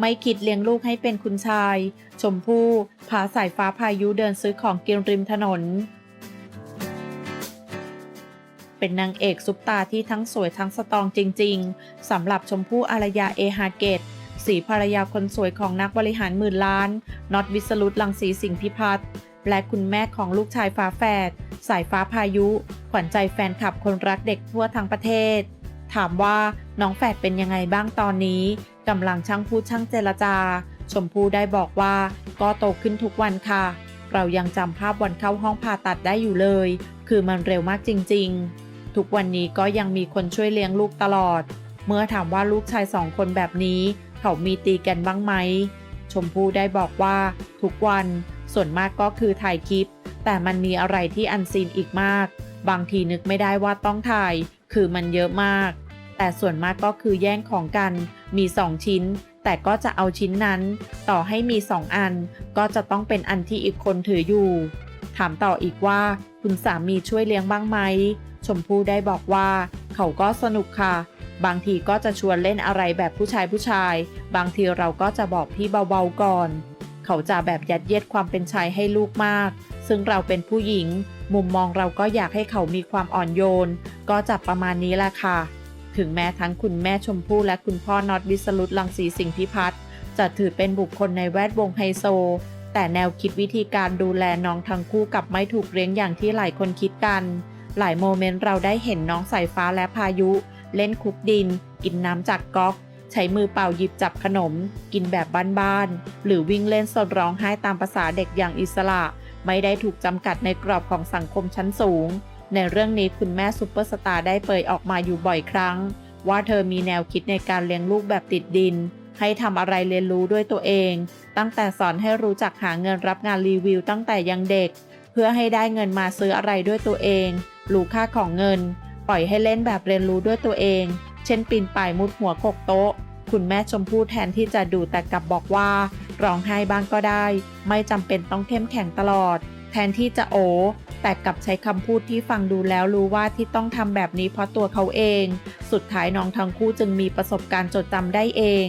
ไม่คิดเลี้ยงลูกให้เป็นคุณชาย ชมพู่พาสายฟ้าพายุเดินซื้อของกินริมถนน เป็นนางเอกซุปตาที่ทั้งสวยทั้งสตรองจริง ๆสำหรับชมพู่อารยาเอฮาเกตสีภรรยาคนสวยของนักบริหารหมื่นล้านน็อตวิสรุตลังสีสิงพิพัฒน์ และคุณแม่ของลูกชายฟ้าแฝดสายฟ้าพายุ ขวัญใจแฟนคลับคนรักเด็กทั่วทั้งประเทศ ถามว่าน้องแฝดเป็นยังไงบ้างตอนนี้กำลังช่างพูดช่างเจรจา ชมพู่ได้บอกว่าก็โตขึ้นทุกวันค่ะ เรายังจำภาพวันเข้าห้องผ่าตัดได้อยู่เลย คือมันเร็วมากจริง ๆ ทุกวันนี้ก็ยังมีคนช่วยเลี้ยงลูกตลอด เมื่อถามว่าลูกชายสองคนแบบนี้ เขามีตีกันบ้างไหมชมพู่ได้บอกว่า ทุกวัน ส่วนมากก็คือถ่ายคลิป แต่มันมีอะไรที่อันซีนอีกมาก บางทีนึกไม่ได้ว่าต้องถ่าย คือมันเยอะมาก แต่ส่วนมากก็คือแย่งของกัน มีสองชิ้น แต่ก็จะเอาชิ้นนั้น ต่อให้มีสองอัน ก็จะต้องเป็นอันที่อีกคนถืออยู่ ถามต่ออีกว่า คุณสามีช่วยเลี้ยงบ้างไหม ชมพู่ได้บอกว่า เขาก็สนุกค่ะบางทีก็จะชวนเล่นอะไรแบบผู้ชายผู้ชาย บางทีเราก็จะบอกพี่เบาๆก่อน เขาจะแบบยัดเยียดความเป็นชายให้ลูกมาก ซึ่งเราเป็นผู้หญิง มุมมองเราก็อยากให้เขามีความอ่อนโยน ก็จะประมาณนี้แหละค่ะ ถึงแม้ทั้งคุณแม่ชมพู่และคุณพ่อน็อตวิสรุตลังสีสิงห์พิพัฒน์จะถือเป็นบุคคลในแวดวงไฮโซ แต่แนวคิดวิธีการดูแลน้องทั้งคู่กับไม่ถูกเลี้ยงอย่างที่หลายคนคิดกัน หลายโมเมนต์เราได้เห็นน้องสายฟ้าและพายุ เล่นคลุกดิน กินน้ำจากก๊อก ใช้มือเป่าหยิบจับขนม กินแบบบ้านๆ หรือวิ่งเล่นสดร้องไห้ตามภาษาเด็กอย่างอิสระ ไม่ได้ถูกจำกัดในกรอบของสังคมชั้นสูง ในเรื่องนี้คุณแม่ซูเปอร์สตาร์ได้เผยออกมาอยู่บ่อยครั้ง ว่าเธอมีแนวคิดในการเลี้ยงลูกแบบติดดิน ให้ทำอะไรเรียนรู้ด้วยตัวเอง ตั้งแต่สอนให้รู้จักหาเงินรับงานรีวิวตั้งแต่ยังเด็ก เพื่อให้ได้เงินมาซื้ออะไรด้วยตัวเองรู้ค่าของเงิน ปล่อยให้เล่นแบบเรียนรู้ด้วยตัวเอง เช่นปีนป่ายมุดหัวกกโต๊ะ คุณแม่ชมพู่แทนที่จะดูแต่กลับบอกว่าร้องไห้บ้างก็ได้ ไม่จำเป็นต้องเข้มแข็งตลอด แทนที่จะโอแต่กลับใช้คำพูดที่ฟังดูแล้วรู้ว่าที่ต้องทำแบบนี้เพราะตัวเขาเอง สุดท้ายน้องทั้งคู่จึงมีประสบการณ์จดจำได้เอง